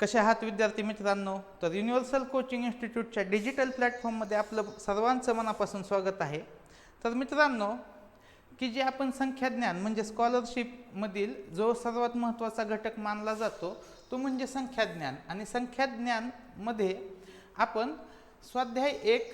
कसे आहात विद्यार्थी मित्रांनो? तर युनिव्हर्सल कोचिंग इन्स्टिट्यूटच्या डिजिटल प्लॅटफॉर्ममध्ये आपलं सर्वांचं मनापासून स्वागत आहे. तर मित्रांनो की जे आपण संख्याज्ञान म्हणजे स्कॉलरशिपमधील जो सर्वात महत्त्वाचा घटक मानला जातो तो म्हणजे संख्याज्ञान. आणि संख्याज्ञानमध्ये आपण स्वाध्याय एक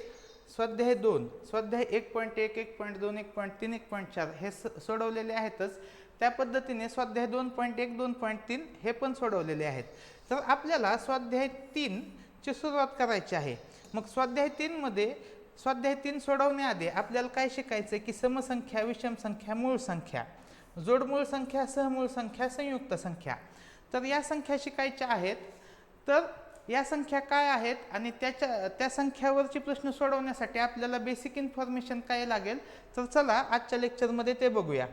स्वाध्याय दोन स्वाध्याय एक पॉईंट एक एक पॉईंट दोन एक पॉईंट तीन एक पॉईंट चार हे स सोडवलेले आहेतच. त्या पद्धतीने स्वाध्याय दोन पॉईंट एक दोन पॉईंट तीन हे पण सोडवलेले आहेत. तर आपल्याला स्वाध्याय तीनची सुरुवात करायची आहे. मग स्वाध्याय तीनमध्ये स्वाध्याय तीन सोडवण्याआधी आपल्याला काय शिकायचं आहे की समसंख्या विषम संख्या मूळ संख्या. जोडमूळ संख्या सहमूळ संख्या संयुक्त संख्या. तर या संख्या शिकायच्या आहेत. तर या संख्या काय आहेत आणि त्याच्या त्या संख्यावरचे प्रश्न सोडवण्यासाठी आपल्याला बेसिक इन्फॉर्मेशन काय लागेल? तर चला आजच्या लेक्चरमध्ये ते बघूया.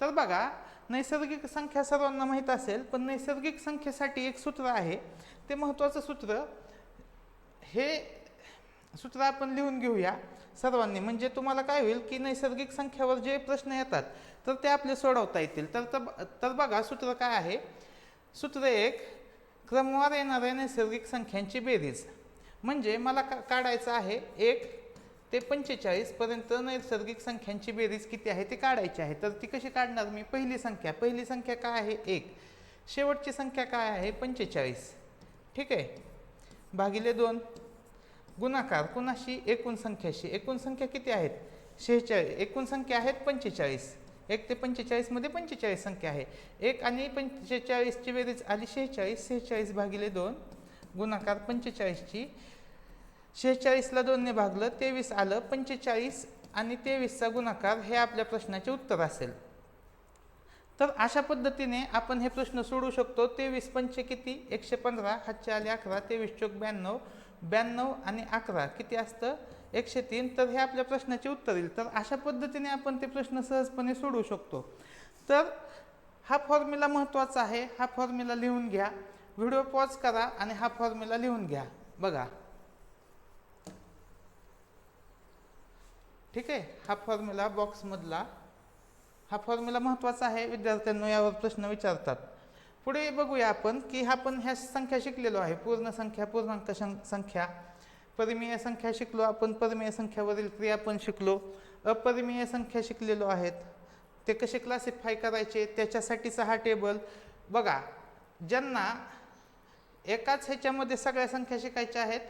तर बघा नैसर्गिक संख्या सर्वांना माहीत असेल पण नैसर्गिक संख्येसाठी एक सूत्र आहे. ते महत्त्वाचं सूत्र हे सूत्र आपण लिहून घेऊया सर्वांनी. म्हणजे तुम्हाला काय होईल की नैसर्गिक संख्यावर जे प्रश्न येतात तर ते आपले सोडवता येतील. तर तर तर बघा सूत्र काय आहे. सूत्र एक क्रमवार येणाऱ्या नैसर्गिक संख्यांची बेरीज. म्हणजे मला का काढायचं आहे एक ते पंचेचाळीसपर्यंत नैसर्गिक संख्यांची बेरीज किती आहे ते काढायची आहे. तर ती कशी काढणार मी? पहिली संख्या. पहिली संख्या काय आहे? एक. शेवटची संख्या काय आहे? पंचेचाळीस. ठीक आहे? भागिले दोन. गुणाकार. कुणाशी? एकूण संख्याशी. एकूण संख्या किती आहेत? शेहेचाळीस. एकूण संख्या आहेत पंचेचाळीस. एक ते पंचेचाळीसमध्ये पंचेचाळीस संख्या आहे. एक आणि पंचेचाळीसची बेरीज आली शेहेचाळीस. शेहेचाळीस भागिले दोन. गुणाकार पंचेचाळीसची. शेहेचाळीसला दोनने भागलं तेवीस आलं पंचेचाळीस आणि तेवीसचा गुणाकार हे आपल्या प्रश्नाचे उत्तर असेल. तर अशा पद्धतीने आपण हे प्रश्न सोडू शकतो. तेवीस पंचे किती? एकशे पंधरा. हातचे आले अकरा. तेवीस चोक ब्याण्णव. ब्याण्णव आणि अकरा. किती असतं? एकशे तीन. तर हे आपल्या प्रश्नाचे उत्तर येईल. तर अशा पद्धतीने आपण ते प्रश्न सहजपणे सोडवू शकतो. तर हा फॉर्म्युला महत्त्वाचा आहे. हा फॉर्म्युला लिहून घ्या. व्हिडिओ पॉज करा आणि हा फॉर्म्युला लिहून घ्या. बघा. ठीक आहे? हा फॉर्म्युला बॉक्समधला हा फॉर्म्युला महत्त्वाचा आहे. विद्यार्थ्यांना यावर प्रश्न विचारतात. पुढे बघूया आपण की आपण ह्या संख्या शिकलेलो आहे. पूर्ण संख्या पूर्णांक शं संख्या. परिमेय संख्या शिकलो. आपण परिमेय संख्यावरील क्रिया पण शिकलो. अपरिमेय संख्या शिकलेलो आहेत. ते कसे क्लासिफाय करायचे? त्याच्यासाठीचा हा टेबल बघा ज्यांना एकाच ह्याच्यामध्ये सगळ्या संख्या शिकायच्या आहेत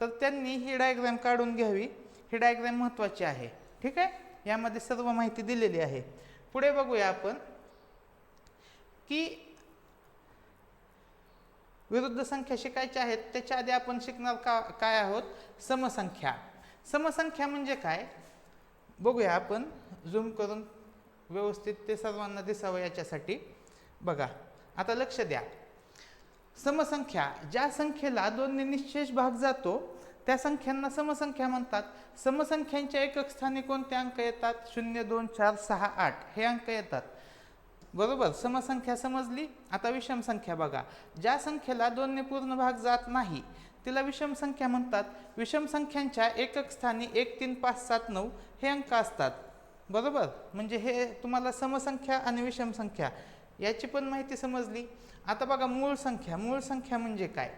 तर त्यांनी ही डायग्रॅम काढून घ्यावी. ही डायग्राम महत्त्वाची आहे. ठीक आहे? यामध्ये सर्व माहिती दिलेली आहे. पुढे बघूया आपण की विरुद्ध संख्या शिकायच्या आहेत त्याच्या आधी आपण शिकणार का काय आहोत? समसंख्या. समसंख्या म्हणजे काय? बघूया आपण. झूम करून व्यवस्थित ते सर्वांना दिसावं याच्यासाठी. बघा. आता लक्ष द्या. समसंख्या. ज्या संख्येला दोनने निश्चेष भाग जातो त्या संख्यांना समसंख्या म्हणतात. समसंख्यांच्या एकक स्थानी कोणते अंक येतात? शून्य दोन चार सहा आठ. हे अंक येतात. बरोबर? समसंख्या समजली? आता विषम संख्या बघा. ज्या संख्येला दोनने पूर्ण भाग जात नाही तिला विषम संख्या म्हणतात. विषम संख्यांच्या एकक स्थानी एक तीन पाच सात नऊ हे अंक असतात. बरोबर? म्हणजे हे तुम्हाला समसंख्या आणि विषम संख्या याची पण माहिती समजली. आता बघा मूळ संख्या. मूळ संख्या म्हणजे काय?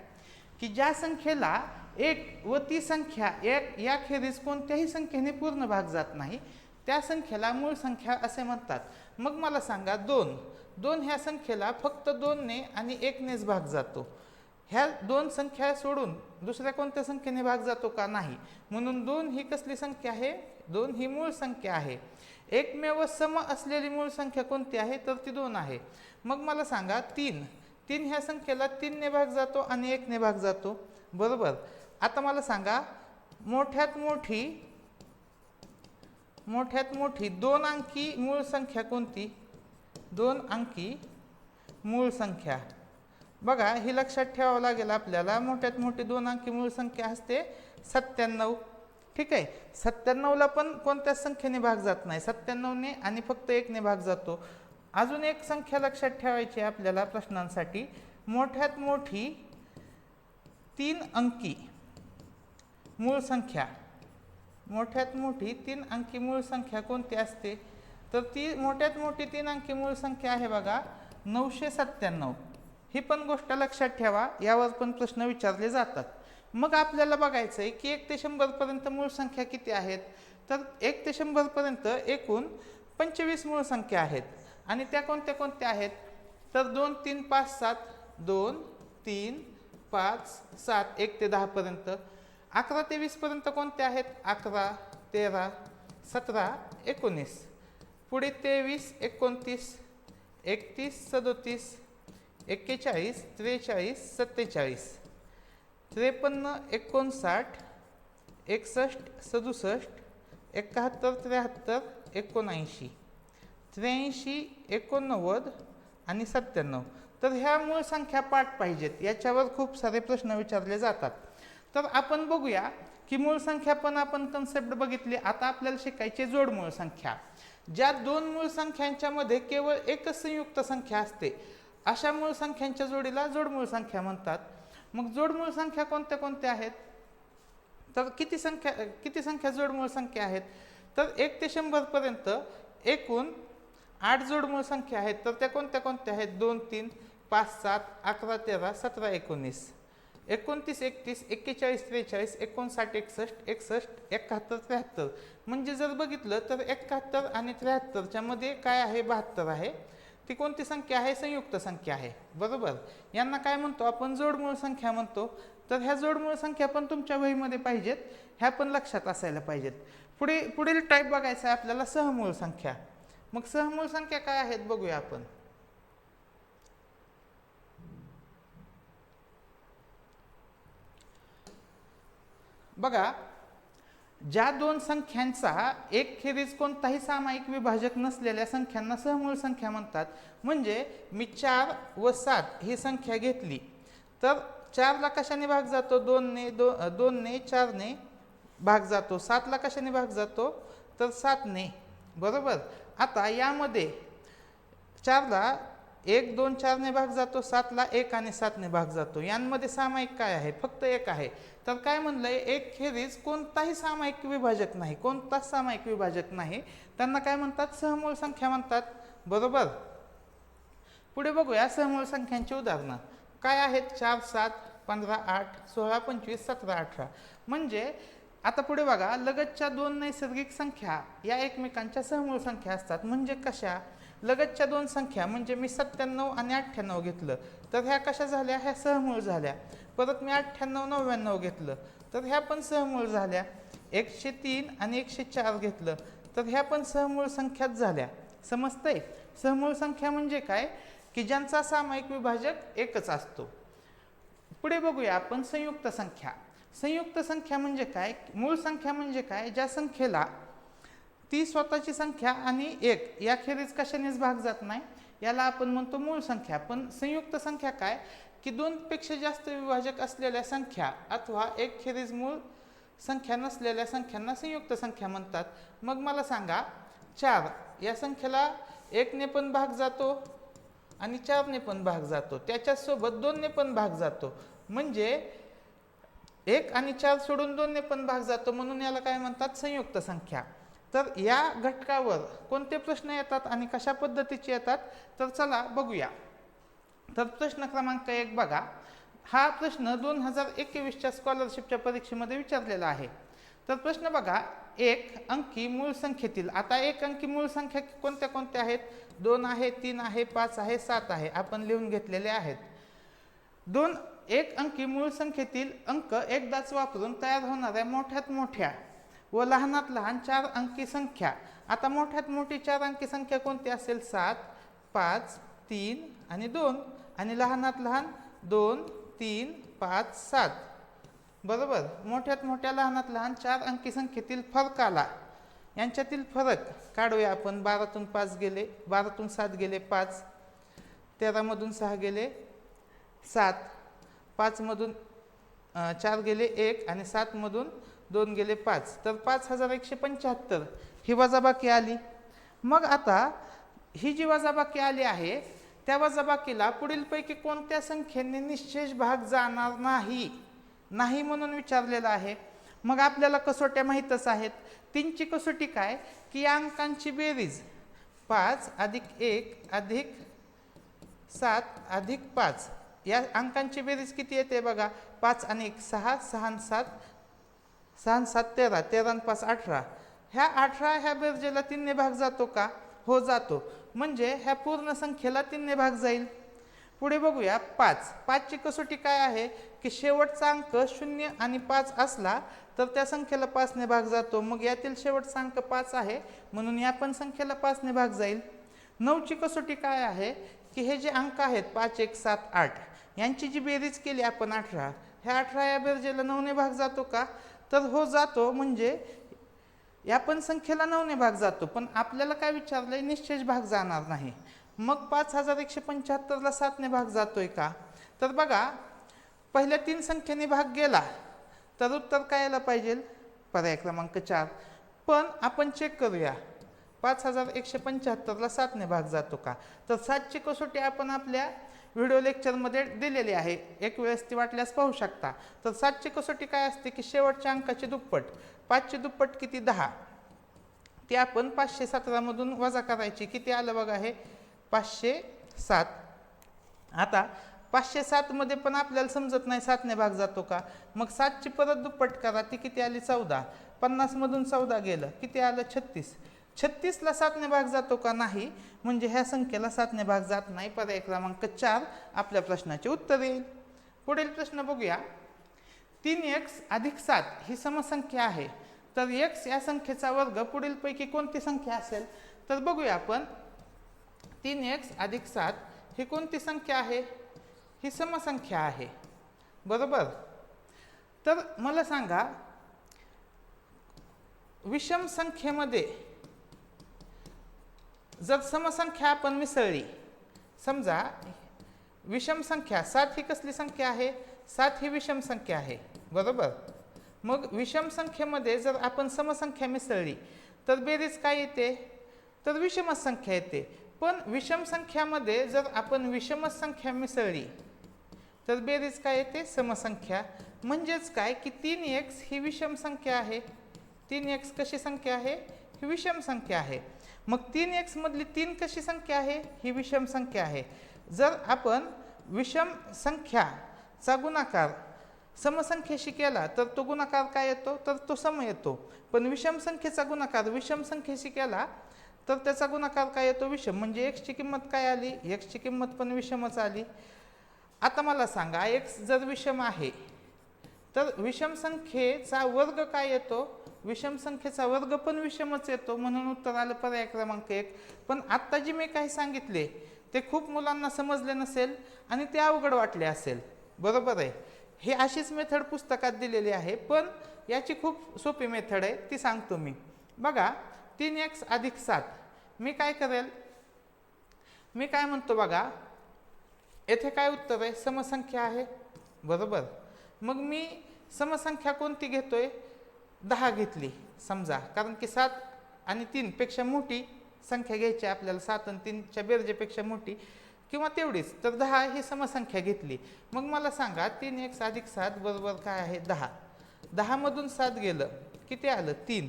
की ज्या संख्येला एक व ती संख्या एक याखेरीज कोणत्याही संख्येने पूर्ण भाग जात नाही त्या संख्येला मूळ संख्या असे म्हणतात. मग मला सांगा दोन. दोन ह्या संख्येला फक्त दोनने आणि एकनेच भाग जातो. ह्या दोन संख्या सोडून दुसऱ्या कोणत्या संख्येने भाग जातो का नाही? म्हणून दोन ही कसली संख्या आहे? दोन ही मूळ संख्या आहे. एकमेव सम असलेली मूळ संख्या कोणती आहे? तर ती दोन आहे. मग मला सांगा तीन. तीन ह्या संख्येला तीनने भाग जातो आणि एकने भाग जातो. बरोबर? आता मला सांगा मोठ्यात मोठी मोठ्यात मोठी दोन अंकी मूळ संख्या कोणती? दोन अंकी मूळ संख्या. बघा ही लक्षात ठेवावं लागेल आपल्याला मोठ्यात मोठी दोन अंकी मूळ संख्या असते सत्त्याण्णव. ठीक आहे? सत्त्याण्णवला पण कोणत्याच संख्येने भाग जात नाही. सत्त्याण्णवने आणि फक्त एकने भाग जातो. अजून एक संख्या लक्षात ठेवायची आहे आपल्याला प्रश्नांसाठी. मोठ्यात मोठी तीन अंकी मूळ संख्या. मोठ्यात मोठी तीन अंकी मूळ संख्या कोणती असते? तर ती मोठ्यात मोठी तीन अंकी मूळ संख्या आहे बघा नऊशे सत्त्याण्णव. ही पण गोष्ट लक्षात ठेवा यावर पण प्रश्न विचारले जातात. मग आपल्याला बघायचं आहे की एक ते शंभरपर्यंत मूळ संख्या किती आहेत? तर एक ते शंभरपर्यंत एकूण पंचवीस मूळ संख्या आहेत. आणि त्या कोणत्या कोणत्या आहेत? तर दोन तीन पाच सात दोन तीन पाच सात एक ते दहापर्यंत अकरा ते वीसपर्यंत कोणत्या आहेत? अकरा तेरा सतरा एकोणीस. पुढे तेवीस एकोणतीस एकतीस सदोतीस एक्केचाळीस त्रेचाळीस सत्तेचाळीस. त्रेपन्न एकोणसाठ एकसष्ट सदुसष्ट एकाहत्तर त्र्याहत्तर एकोणऐंशी. त्र्याऐंशी एकोणनव्वद आणि सत्त्याण्णव. तर ह्या मूळ संख्या पाठ पाहिजेत. याच्यावर खूप सारे प्रश्न विचारले जातात. तर आपण बघूया की मूळ संख्या पण आपण कन्सेप्ट बघितली. आता आपल्याला शिकायची जोड मूळ संख्या. ज्या दोन मूळ संख्यांच्यामध्ये केवळ एकच संयुक्त संख्या असते अशा मूळ संख्यांच्या जोडीला जोडमूळ संख्या म्हणतात. मग जोडमूळ संख्या कोणत्या कोणत्या आहेत? तर किती संख्या किती संख्या जोडमूळ संख्या आहेत? तर एक ते शंभरपर्यंत एकूण आठ जोडमूळ संख्या आहेत तर त्या कोणत्या कोणत्या आहेत? दोन तीन पाच सात अकरा तेरा सतरा एकोणीस. एकोणतीस एकतीस एक्केचाळीस त्रेचाळीस एकोणसाठ एकसष्ट एकसष्ट एकाहत्तर त्र्याहत्तर. म्हणजे जर बघितलं तर एकाहत्तर आणि त्र्याहत्तरच्या मध्ये काय आहे? बहात्तर आहे. ती कोणती संख्या आहे? संयुक्त संख्या आहे. बरोबर? यांना काय म्हणतो? आपण जोडमूळ संख्या म्हणतो. तर ह्या जोडमूळ संख्या पण तुमच्या वहीमध्ये पाहिजेत. ह्या पण लक्षात असायला पाहिजेत. पुढे पुढील टाईप बघायचा आहे आपल्याला सहमूळ संख्या. मग सहमूळ संख्या काय आहेत बघूया आपण. बघा ज्या दोन संख्यांचा एक खेरीज कोणताही सामायिक विभाजक नसलेल्या संख्यांना सहमूळ संख्या म्हणतात. म्हणजे मी चार व सात ही संख्या घेतली. तर चारला कशाने भाग जातो? दोनने दो दोनने चारने भाग जातो. सातला कशाने भाग जातो? तर सातने. बरोबर? आता यामध्ये चारला एक दोन चारने भाग जातो सातला एक आणि सातने भाग जातो. यांमध्ये सामायिक काय आहे? फक्त एक आहे. तर काय म्हणलंय? एक खेरीज कोणताही सामायिक विभाजक नाही. कोणताच सामायिक विभाजक नाही. त्यांना काय म्हणतात? सहमूळ संख्या म्हणतात. बरोबर? पुढे बघूया सहमूळ संख्यांची उदाहरणं. काय आहेत? चार सात पंधरा आठ सोळा पंचवीस सतरा अठरा. म्हणजे आता पुढे बघा लगतच्या दोन नैसर्गिक संख्या या एकमेकांच्या सहमूळ संख्या असतात. म्हणजे कशा? लगतच्या दोन संख्या म्हणजे मी सत्त्याण्णव आणि अठ्ठ्याण्णव घेतलं तर ह्या कशा झाल्या? ह्या सहमूळ झाल्या. परत मी अठ्ठ्याण्णव नव्याण्णव घेतलं तर ह्या पण सहमूळ झाल्या. एकशे तीन आणि एकशे चार घेतलं तर ह्या पण सहमूळ संख्याच झाल्या. समजतंय? सहमूळ संख्या म्हणजे काय? की ज्यांचा सामायिक विभाजक एकच असतो. पुढे बघूया आपण संयुक्त संख्या. संयुक्त संख्या म्हणजे काय? मूळ संख्या म्हणजे काय? ज्या संख्येला ती स्वतःची संख्या आणि एक याखेरीज कशानेच भाग जात नाही. याला आपण म्हणतो मूळ संख्या. पण संयुक्त संख्या काय? की दोनपेक्षा जास्त विभाजक असलेल्या संख्या अथवा एक खेरीज मूळ संख्या नसलेल्या संख्यांना संयुक्त संख्या म्हणतात. मग मला सांगा चार या संख्येला एकने पण भाग जातो आणि चारने पण भाग जातो. त्याच्यासोबत दोनने पण भाग जातो. म्हणजे एक आणि चार सोडून दोनने पण भाग जातो म्हणून याला काय म्हणतात? संयुक्त संख्या. तर या घटकावर कोणते प्रश्न येतात आणि कशा पद्धतीचे येतात? तर चला बघूया. तर प्रश्न क्रमांक एक बघा. हा प्रश्न दोन हजार एकवीसच्या स्कॉलरशिपच्या परीक्षेमध्ये विचारलेला आहे. तर प्रश्न बघा. एक अंकी मूळ संख्येतील आता एक अंकी मूळ संख्या कोणत्या कोणत्या आहेत? दोन आहे तीन आहे पाच आहे सात आहे आपण लिहून घेतलेले आहेत. दोन एक अंकी मूळ संख्येतील अंक एकदाच वापरून तयार होणाऱ्या मोठ्यात मोठ्या व लहानात लहान चार अंकी संख्या. आता मोठ्यात मोठी चार अंकी संख्या कोणती असेल? सात पाच तीन आणि दोन. आणि लहानात लहान दोन तीन पाच सात. बरोबर? मोठ्यात मोठ्या लहानात लहान चार अंकी संख्येतील फरकाला यांच्यातील फरक काढूया आपण. बारातून पाच गेले बारातून सात गेले पाच. तेरामधून सहा गेले सात. पाचमधून चार गेले एक आणि सातमधून दोन गेले पाच. तर पाच हजार एकशे पंच्याहत्तर ही वजाबाकी आली. मग आता ही जी वजाबाकी आली आहे त्या वजाबाकीला पुढीलपैकी कोणत्या संख्येने निश्चेष भाग जाणार नाही नाही म्हणून विचारलेलं आहे. मग आपल्याला कसोट्या माहीतच आहेत. तीनची कसोटी काय? की या अंकांची बेरीज पाच अधिक एक अधिक सात अधिक पाच. या अंकांची बेरीज किती येते बघा? पाच आणि एक सहा सहा सात. सहा सात तेरा. तेरा आणि पाच अठरा. ह्या अठरा ह्या बेरजेला तीनने भाग जातो का? हो जातो. म्हणजे ह्या पूर्ण संख्येला तीनने भाग जाईल. पुढे बघूया. पाच. पाचची कसोटी काय आहे? की शेवटचा अंक शून्य आणि पाच असला तर त्या संख्येला पाचने भाग जातो. मग यातील शेवटचा अंक पाच आहे. म्हणून या पण संख्येला पाचने भाग जाईल. नऊची कसोटी काय आहे? की हे जे अंक आहेत पाच एक सात आठ यांची जी बेरीज केली आपण अठरा ह्या अठरा या बेरजेला नऊने भाग जातो का? तर हो जातो म्हणजे या पण संख्येला नऊने भाग जातो. पण आपल्याला काय विचारलंय? निश्चयच भाग जाणार नाही. मग पाच हजार एकशे पंच्याहत्तरला सातने भाग जातोय का? तर बघा पहिल्या तीन संख्येने भाग गेला तर उत्तर काय यायला पाहिजे? पर्याय क्रमांक चार. पण आपण चेक करूया. पाच हजार एकशे पंच्याहत्तरला सातने भाग जातो का? तर सातची कसोटी आपण आपल्या व्हिडिओ लेक्चरमध्ये दिलेली आहे. एक वेळेस ती वाटल्यास पाहू शकता. तर सातची कसोटी काय असते की शेवटच्या अंकाची दुप्पट. पाचशे दुप्पट किती? दहा. ती आपण पाचशे सतरामधून वजा करायची. किती आलं बघा हे? पाचशे सात. आता पाचशे सातमध्ये पण आपल्याला समजत नाही सातने भाग जातो का? मग सातची परत दुप्पट करा. ती किती आली? चौदा. पन्नासमधून चौदा गेलं. किती आलं? छत्तीस. छत्तीसला सातने भाग जातो का नाही? म्हणजे ह्या संख्येला सातने भाग जात नाही. पर्याय क्रमांक चार आपल्या प्रश्नाचे उत्तर येईल. पुढील प्रश्न बघूया. तीन एक्स अधिक सात ही समसंख्या आहे. तर एक्स या संख्येचा वर्ग पुढीलपैकी कोणती संख्या असेल? तर बघूया आपण. तीन एक्स अधिक सात ही कोणती संख्या आहे? ही समसंख्या आहे. बरोबर? तर मला सांगा विषम संख्येमध्ये जर समसंख्या आपण मिसळली समजा विषम संख्या सात ही कसली संख्या आहे? सात ही विषम संख्या आहे बरोबर? मग विषम संख्येमध्ये जर आपण समसंख्या मिसळली तर बेरीज काय येते? तर विषमच संख्या येते. पण विषम संख्यामध्ये जर आपण विषमच संख्या मिसळली तर बेरीज काय येते? समसंख्या. म्हणजेच काय? की तीन एक्स ही विषम संख्या आहे. तीन एक्स कशी संख्या आहे? ही विषम संख्या आहे. मग तीन एक्समधली तीन कशी संख्या आहे? ही विषम संख्या आहे. जर आपण विषम संख्याचा गुणाकार समसंख्येशी केला तर तो गुणाकार काय येतो? तर तो सम येतो. पण विषम संख्येचा गुणाकार विषम संख्येशी केला तर त्याचा गुणाकार काय येतो? विषम. म्हणजे एक्सची किंमत काय आली? एक्सची किंमत पण विषमच आली. आता मला सांगा एक्स जर विषम आहे तर विषम संख्येचा वर्ग काय येतो? विषम संख्येचा वर्ग पण विषमच येतो म्हणून उत्तर आलं पर्याय क्रमांक एक. पण आत्ता जी मी काही सांगितले ते खूप मुलांना समजले नसेल आणि ते अवघड वाटले असेल. बरोबर आहे? हे अशीच मेथड पुस्तकात दिलेली आहे पण याची खूप सोपी मेथड आहे ती सांगतो मी. बघा तीन एक्स अधिक सात. मी काय करेल? मी काय म्हणतो बघा? येथे काय उत्तर आहे? समसंख्या आहे. बरोबर? मग मी समसंख्या कोणती घेतोय? दहा घेतली समजा. कारण की सात आणि तीनपेक्षा मोठी संख्या घ्यायची आहे आपल्याला. सात आणि तीनच्या बेरजेपेक्षा मोठी किंवा तेवढीच. तर दहा ही समसंख्या घेतली. मग मला सांगा तीन एक अधिक सात बरोबर काय आहे? दहा. दहामधून सात गेलं किती आलं? तीन.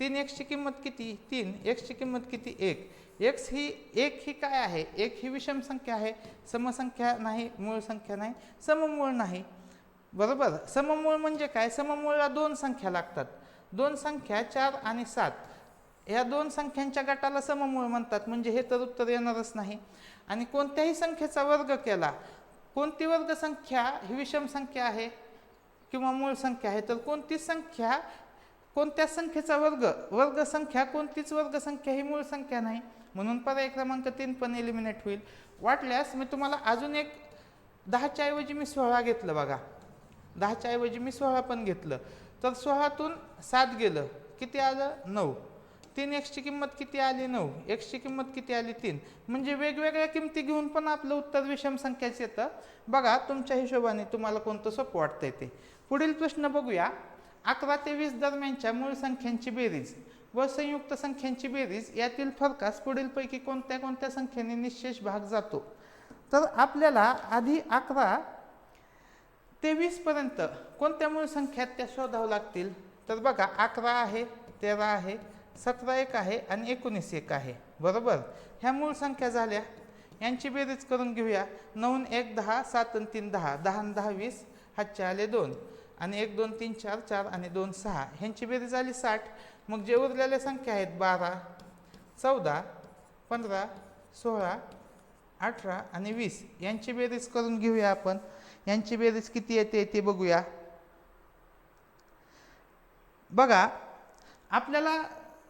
तीन एक्सची किंमत किती? तीन. एक्सची किंमत किती? एक. एक्स ही एक ही काय आहे? एक ही विषम संख्या आहे. समसंख्या नाही मूळ संख्या नाही सममूळ नाही. बरोबर? सममूळ म्हणजे काय? सममूळला दोन संख्या लागतात. दोन संख्या चार आणि सात. या दोन संख्यांच्या गटाला सममूळ म्हणतात. म्हणजे हे तर उत्तर येणारच नाही. आणि कोणत्याही संख्येचा वर्ग केला कोणती वर्ग संख्या ही विषम संख्या आहे किंवा मूळ संख्या आहे? तर कोणती संख्या कोणत्या संख्येचा वर्ग? वर्ग संख्या कोणतीच वर्ग संख्या ही मूळ संख्या नाही. म्हणून पर्याय क्रमांक तीन पण एलिमिनेट होईल. वाटल्यास मी तुम्हाला अजून एक दहाच्या ऐवजी मी सोळा घेतलं बघा. दहाच्या ऐवजी मी सोळा पण घेतलं. तर सोळातून सात गेलं. किती आलं? नऊ. तीन एक्सची किंमत किती आली? नऊ. एक्सची किंमत किती आली? तीन. म्हणजे वेगवेगळ्या किमती घेऊन पण आपलं उत्तर विषम संख्याच येतं. बघा तुमच्या हिशोबाने तुम्हाला कोणतं सोपं वाटतंय ते. पुढील प्रश्न बघूया. अकरा ते वीस दरम्यानच्या मूळ संख्यांची बेरीज व संयुक्त संख्यांची बेरीज यातील फरकास पुढीलपैकी कोणत्या कोणत्या संख्येने निशेष भाग जातो? तर आपल्याला आधी अकरा ते वीसपर्यंत कोणत्या मूळ संख्यात त्या शोधावं लागतील? तर बघा अकरा आहे तेरा आहे सतरा एक आहे आणि एकोणीस एक आहे. बरोबर? ह्या मूळ संख्या झाल्या. यांची बेरीज करून घेऊया. नऊन एक दहा सात आणि तीन दहा. दहा आणि दहा वीस. हातचे आले दोन. आणि एक दोन तीन चार चार आणि दोन सहा. ह्यांची बेरीज आली साठ. मग जे उरलेल्या संख्या आहेत बारा चौदा पंधरा सोळा अठरा आणि वीस. यांची बेरीज करून घेऊया आपण. यांची बेरीज किती येते ते बघूया. बघा आपल्याला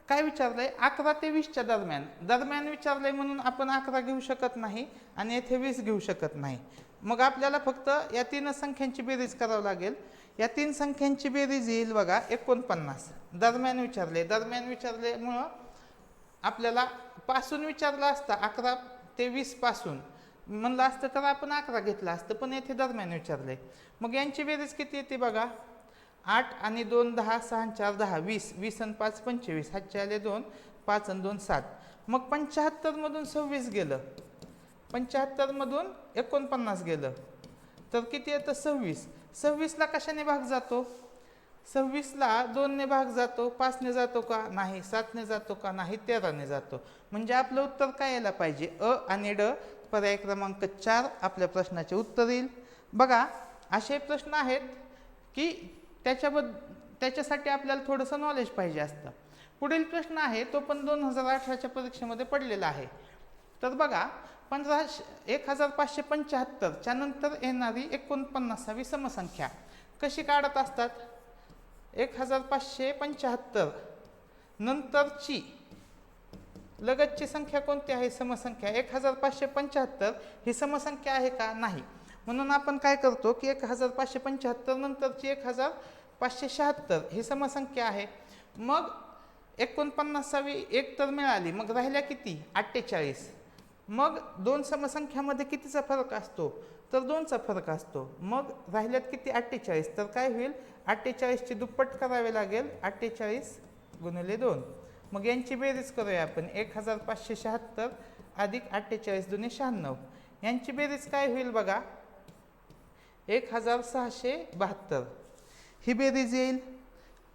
काय विचारलंय? अकरा ते वीसच्या दरम्यान. दरम्यान विचारलंय म्हणून आपण अकरा घेऊ शकत नाही आणि येथे वीस घेऊ शकत नाही. मग आपल्याला फक्त या तीन संख्यांची बेरीज करावं लागेल. या तीन संख्यांची बेरीज येईल बघा एकोणपन्नास. दरम्यान विचारले दरम्यान विचारल्यामुळं आपल्याला पासून विचारलं असतं अकरा ते वीसपासून. म्हणलं असतं तर आपण अकरा घेतलं असतं पण येथे दरम्यान विचारले मग यांची बेरीज किती येते बघा? आठ आणि दोन दहा सहा चार दहा वीस. वीस आणि पाच पंचवीस. हातचे आले दोन पाच आणि दोन सात. मग पंच्याहत्तरमधून सव्वीस गेलं. पंच्याहत्तरमधून एकोणपन्नास गेलं. तर किती येतं? सव्वीस. सव्वीसला कशाने भाग जातो? सव्वीसला दोनने भाग जातो. पाचने जातो का? नाही. सातने जातो का? नाही. तेराने जातो. म्हणजे आपलं उत्तर काय यायला पाहिजे? अ आणि ड पर्याय क्रमांक चार आपल्या प्रश्नाचे उत्तर येईल बघा असे प्रश्न आहेत की त्याच्याबद्द त्याच्यासाठी आपल्याला थोडंसं नॉलेज पाहिजे असतं. पुढील प्रश्न आहे तो पण दोन हजार अठराच्या परीक्षेमध्ये पडलेला आहे. तर बघा पंधरा एक हजार पाचशे पंच्याहत्तरच्या नंतर येणारी एकोणपन्नासावी समसंख्या कशी काढत असतात? एक हजार पाचशे पंच्याहत्तर नंतरची लगतची संख्या कोणती आहे? समसंख्या. एक हजार पाचशे पंच्याहत्तर ही समसंख्या आहे का? नाही. म्हणून आपण काय करतो की एक हजार पाचशे पंच्याहत्तर नंतरची एक हजार पाचशे शहात्तर ही समसंख्या आहे. मग एकोणपन्नासावी एक तर मिळाली. मग राहिल्या किती? अठ्ठेचाळीस. मग दोन समसंख्यामध्ये कितीचा फरक असतो? तर दोनचा फरक असतो. मग राहिल्यात किती? अठ्ठेचाळीस. तर काय होईल? अठ्ठेचाळीसची दुप्पट करावे लागेल. अठ्ठेचाळीस गुणिले दोन. मग यांची बेरीज करूया आपण. एक हजार पाचशे शहात्तर अधिक अठ्ठेचाळीस दुने शहाण्णव. यांची बेरीज काय होईल बघा? एक हजार सहाशे बहात्तर. ही बेरीज येईल.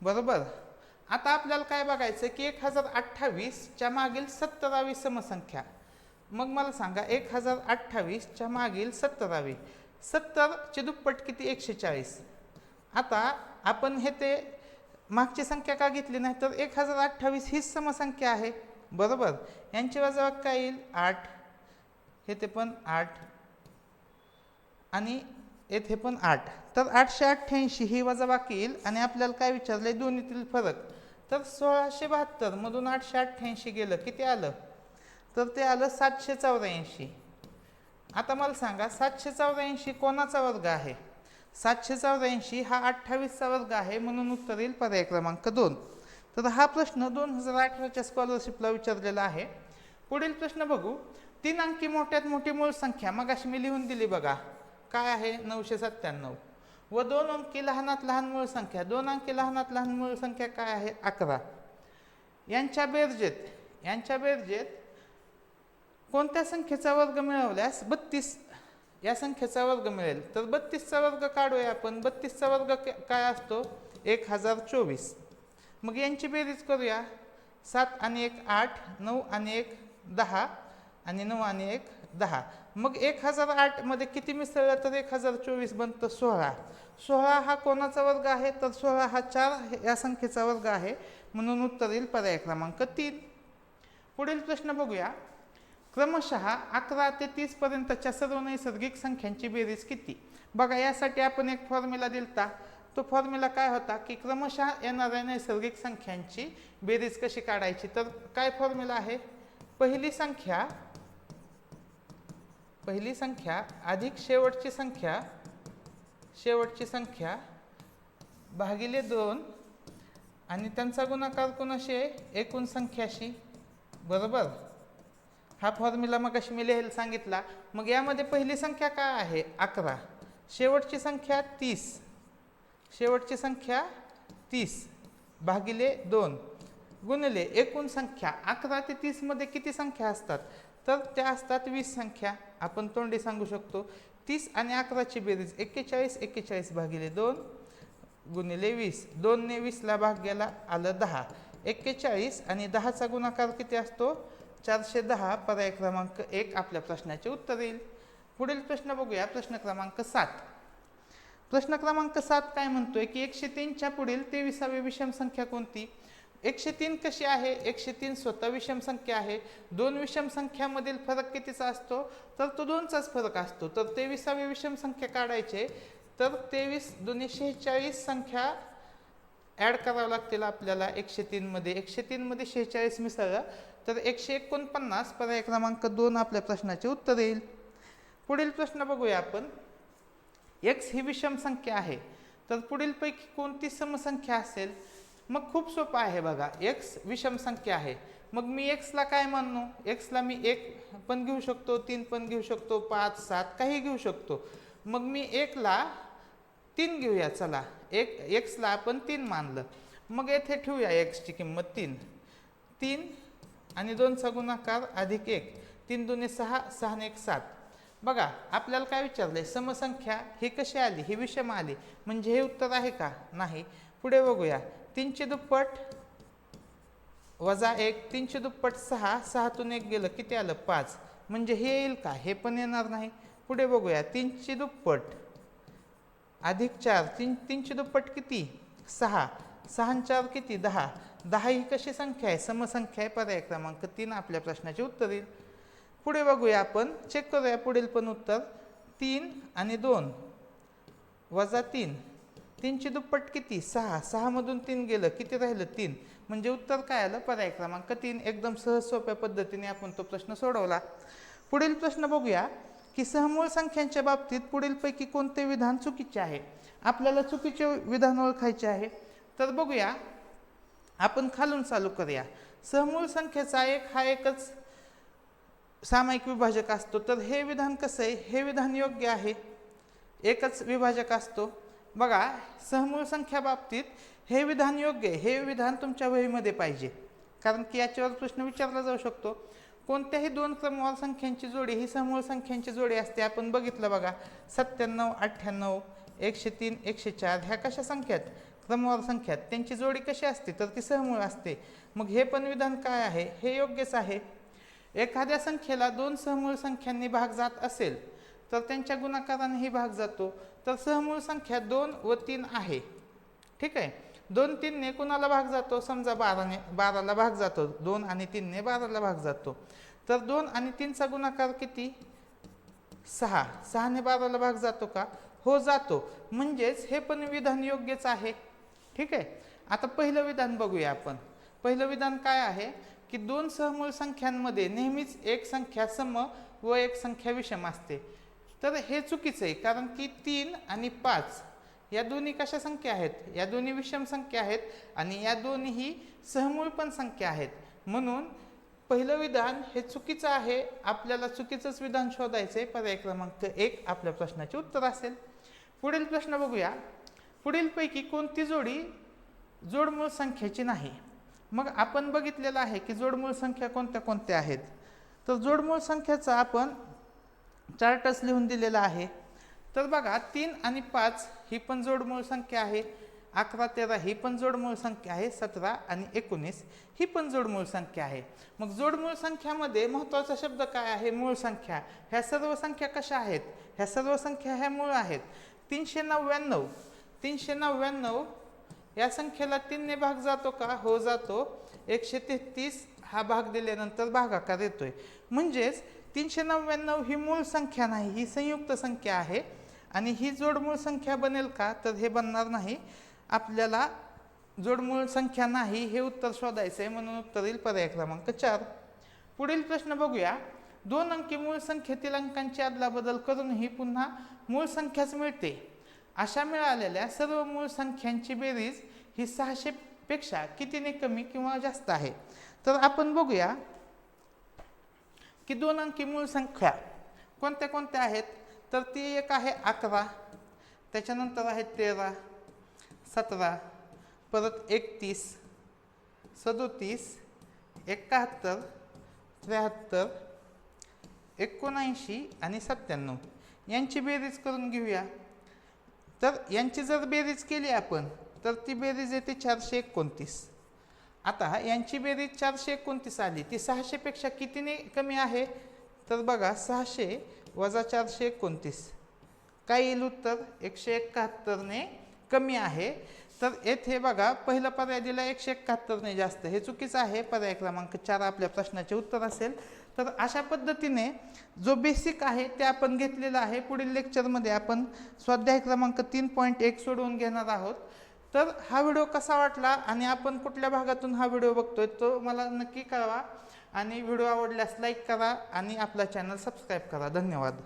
बरोबर? आता आपल्याला काय बघायचं की एक हजार अठ्ठावीसच्या मागील सत्तरावी समसंख्या. मग मला सांगा एक हजार अठ्ठावीसच्या मागील सत्तरावी. सत्तरचे दुप्पट किती? एकशे चाळीस. आता आपण हे ते मागची संख्या का घेतली नाही? तर एक हजार अठ्ठावीस हीच समसंख्या आहे. बरोबर? यांची वजा काय येईल? आठ. येथे पण आठ. आणि येथे पण आठ. तर आठशे अठ्ठ्याऐंशी ही वजाबाकी येईल आणि आपल्याला काय विचारलंय? दोन्हीतील फरक. तर सोळाशे बहात्तर मधून आठशे अठ्ठ्याऐंशी गेलं. किती आलं? तर ते आलं सातशे चौऱ्याऐंशी. आता मला सांगा सातशे चौऱ्याऐंशी कोणाचा वर्ग आहे? सातशे चौऱ्याऐंशी हा अठ्ठावीसचा वर्ग आहे म्हणून उत्तर येईल पर्याय क्रमांक दोन. तर हा प्रश्न दोन हजार अठराच्या स्कॉलरशिपला विचारलेला आहे. पुढील प्रश्न बघू. तीन अंकी मोठ्यात मोठी मूळ संख्या मग अशी मी लिहून दिली बघा. काय आहे? नऊशे सत्त्याण्णव. व दोन अंकी लहानात लहान मूळ संख्या. दोन अंकी लहानात लहान मूळ संख्या काय आहे? अकरा. यांच्या बेरजेत यांच्या बेरजेत कोणत्या संख्येचा वर्ग मिळवल्यास बत्तीस या संख्येचा वर्ग मिळेल. तर बत्तीसचा वर्ग काढूया आपण. बत्तीसचा वर्ग क- काय असतो? एक हजार चोवीस. मग यांची बेरीज करूया. सात आणि एक आठ नऊ आणि एक दहा आणि नऊ आणि एक दहा. मग एक हजार आठमध्ये किती मिसळलं तर एक हजार चोवीस बनतं सोळा. सोळा हा कोणाचा वर्ग आहे? तर सोळा हा चार या संख्येचा वर्ग आहे. म्हणून उत्तर येईल पर्याय क्रमांक तीन. पुढील प्रश्न बघूया. क्रमशः अकरा ते तीसपर्यंतच्या सर्व नैसर्गिक संख्यांची बेरीज किती? बघा यासाठी आपण एक फॉर्म्युला दिलता. तो फॉर्म्युला काय होता की क्रमशः येणाऱ्या नैसर्गिक संख्यांची बेरीज कशी काढायची? तर काय फॉर्म्युला आहे? पहिली संख्या पहिली संख्या अधिक शेवटची संख्या शेवटची संख्या भागिले दोन आणि त्यांचा गुणाकार कोणाशी आहे? एकूण संख्याशी. बरोबर? हा फॉर्म्युला मग कशी मी लिहायला सांगितला. मग यामध्ये पहिली संख्या काय आहे? अकरा. शेवटची संख्या तीस. शेवटची संख्या तीस. भागिले दोन. गुणले एकूण संख्या. अकरा ते तीसमध्ये किती संख्या असतात? तर त्या असतात वीस संख्या. आपण तोंडी सांगू शकतो. तीस आणि अकराची बेरीज एक्केचाळीस एक्केचाळीस भागिले दोन गुणिले वीस. दोनने वीसला भाग गेला आलं दहा. एक्केचाळीस आणि दहाचा गुणाकार किती असतो? चारशे दहा पर्याय क्रमांक एक आपल्या प्रश्नाचे उत्तर येईल पुढील प्रश्न बघूया. प्रश्न क्रमांक सात. प्रश्न क्रमांक सात काय म्हणतोय की एकशे तीनच्या पुढील तेविसावी विषम संख्या कोणती? एकशे तीन कशी आहे? एकशे तीन स्वतः विषम संख्या आहे. दोन विषम संख्यामधील फरक कितीचा असतो? तर तो दोनचाच फरक असतो. तर तेविसावी विषम संख्या काढायचे. तर तेवीस दोन्ही शेहेचाळीस संख्या ॲड करावं लागतील आपल्याला एकशे तीनमध्ये एकशे तीनमध्ये शेहेचाळीस मिसळलं. तर एकशे एकोणपन्नास पर्याय क्रमांक दोन आपल्या प्रश्नाचे उत्तर येईल. पुढील प्रश्न बघूया आपण. एक्स ही विषम संख्या आहे. तर पुढीलपैकी कोणती समसंख्या असेल? मग खूप सोपं आहे बघा. एक्स विषम संख्या आहे. मग मी एक्सला काय मानू? एक्सला मी एक पण घेऊ शकतो तीन पण घेऊ शकतो पाच सात काही घेऊ शकतो. मग मी एकला तीन घेऊया. चला. एक एक्सला आपण तीन मानलं. मग येथे ठेवूया एक्सची किंमत तीन. तीन आणि दोन सगुणाकार अधिक एक. तीन दोन्ही सहा सहा एक सात. बघा आपल्याला काय विचारलंय? समसंख्या ही कशी आली? ही विषम आली. म्हणजे हे उत्तर आहे का? नाही. पुढे बघूया. तीनशे दुप्पट वजा एक. तीनशे दुप्पट सहा. सहातून एक गेलं. किती आलं? पाच. म्हणजे हे येईल का? हे पण येणार नाही. पुढे बघूया. तीनशे दुप्पट अधिक चार. तीन तीनशे दुप्पट किती? सहा. सहा चार किती? दहा. दहा ही कशी संख्या आहे? समसंख्या आहे पर्याय क्रमांक तीन आपल्या प्रश्नाचे उत्तर येईल पुढे बघूया आपण. चेक करूया पुढील पण उत्तर. तीन आणि दोन. वजा तीन. तीनची दुप्पट किती? सहा. सहामधून तीन गेलं. किती राहिलं? तीन. म्हणजे उत्तर काय आलं? पर्याय क्रमांक तीन. एकदम सहज सोप्या पद्धतीने आपण तो प्रश्न सोडवला. पुढील प्रश्न बघूया की सहमूळ संख्यांच्या बाबतीत पुढीलपैकी कोणते विधान चुकीचे आहे? आपल्याला चुकीचे विधान ओळखायचे आहे. तर बघूया. आपण खालून चालू करूया. सहमूळ संख्येचा एक हा एकच सामायिक विभाजक असतो. तर हे विधान कसं आहे? हे विधान योग्य आहे. एकच विभाजक असतो. बघा सहमूळ संख्या बाबतीत हे विधान योग्य आहे. हे विधान तुमच्या वहीमध्ये पाहिजे. कारण की याच्यावर प्रश्न विचारला जाऊ शकतो. कोणत्याही दोन क्रमवार संख्यांची जोडी ही समूळ संख्यांची जोडी असते. आपण बघितलं बघा सत्त्याण्णव अठ्ठ्याण्णव एकशे तीन एकशे चार ह्या कशा संख्यात क्रमवार संख्यात त्यांची जोडी कशी असते तर ती सहमूळ असते. मग हे पण विधान काय आहे? हे योग्यच आहे. एखाद्या संख्येला दोन सहमूळ संख्यांनी भाग जात असेल तर त्यांच्या गुणाकारानेही भाग जातो. तर सहमूळ संख्या दोन व तीन आहे. ठीक आहे? दोन तीनने कुणाला भाग जातो? समजा बाराने बाराला भाग जातो. दोन आणि तीनने बाराला भाग जातो. तर दोन आणि तीनचा गुणाकार किती? सहा. सहाने बाराला भाग जातो का? हो जातो. म्हणजेच हे पण विधान योग्यच आहे. ठीक आहे? आता पहिलं विधान बघूया आपण. पहिलं विधान काय आहे? की दोन सहमूळ संख्यांमध्ये नेहमीच एक संख्या सम व एक संख्या विषम असते. तर हे चुकीचं आहे कारण की तीन आणि पाच या दोन्ही कशा संख्या आहेत? या दोन्ही विषम संख्या आहेत आणि या दोन्हीही सहमूळ पण संख्या आहेत. म्हणून पहिलं विधान हे चुकीचं आहे. आपल्याला चुकीचंच विधान शोधायचं आहे पर्याय क्रमांक एक आपल्या प्रश्नाचे उत्तर असेल. पुढील प्रश्न बघूया. पुढीलपैकी कोणती जोडी जोडमूळ संख्येची नाही. मग आपण बघितलेलं आहे की जोडमूळ संख्या कोणत्या कोणत्या आहेत? तर जोडमूळ संख्याचा आपण चार्टच लिहून दिलेला आहे. तर बघा तीन आणि पाच ही पण जोडमूळ संख्या आहे. अकरा तेरा ही पण जोडमूळ संख्या आहे. सतरा आणि एकोणीस ही पण जोडमूळ संख्या आहे. मग जोडमूळ संख्यामध्ये महत्त्वाचा शब्द काय आहे? मूळ संख्या. ह्या सर्व संख्या कशा आहेत? ह्या सर्व संख्या ह्या मूळ आहेत. तीनशे नव्याण्णव तीनशे नव्याण्णव. या संख्येला तीनने भाग जातो का? हो जातो. एकशे तेहतीस हा भाग दिल्यानंतर भागाकार येतोय. म्हणजेच तीनशे नव्याण्णव ही मूळ संख्या नाही ही संयुक्त संख्या आहे. आणि ही जोडमूळ संख्या बनेल का? तर हे बनणार नाही. आपल्याला जोडमूळ संख्या नाही हे उत्तर शोधायचं आहे म्हणून उत्तर येईल पर्याय क्रमांक चार. पुढील प्रश्न बघूया. दोन अंकी मूळ संख्येतील अंकांची अदलाबदल करूनही पुन्हा मूळ संख्याच मिळते. अशा मिळालेल्या सर्व मूळ संख्यांची बेरीज ही सहाशेपेक्षा कितीने कमी किंवा जास्त आहे? तर आपण बघूया की दोन अंकी मूळ संख्या कोणत्या कोणत्या आहेत? तर ती एक आहे अकरा त्याच्यानंतर आहे तेरा सतरा परत एकतीस सदोतीस एकाहत्तर त्र्याहत्तर एकोणऐंशी आणि सत्त्याण्णव. यांची बेरीज करून घेऊया. तर यांची जर बेरीज केली आपण तर ती बेरीज येते चारशे एकोणतीस. आता यांची बेरीज चारशे एकोणतीस आली ती सहाशेपेक्षा कितीने कमी आहे? तर बघा सहाशे वजा चारशे एकोणतीस. काय येईल उत्तर? एकशे एकाहत्तरने कमी आहे. तर येथे बघा पहिला पर्याय दिला एकशे एकाहत्तरने जास्त. हे चुकीचं आहे. पर्याय क्रमांक चार आपल्या प्रश्नाचे उत्तर असेल. तर अशा पद्धतीने जो बेसिक आहे ते आपण घेतलेलं आहे. पुढील लेक्चरमध्ये आपण स्वाध्याय क्रमांक तीन पॉईंट एक सोडवून घेणार आहोत. तर हा व्हिडिओ कसा वाटला आणि आपण कुठल्या भागातून हा व्हिडिओ बघतोय तो मला नक्की कळवा. आणि व्हिडिओ आवडल्यास लाईक करा आणि आपला चॅनल सबस्क्राईब करा. धन्यवाद.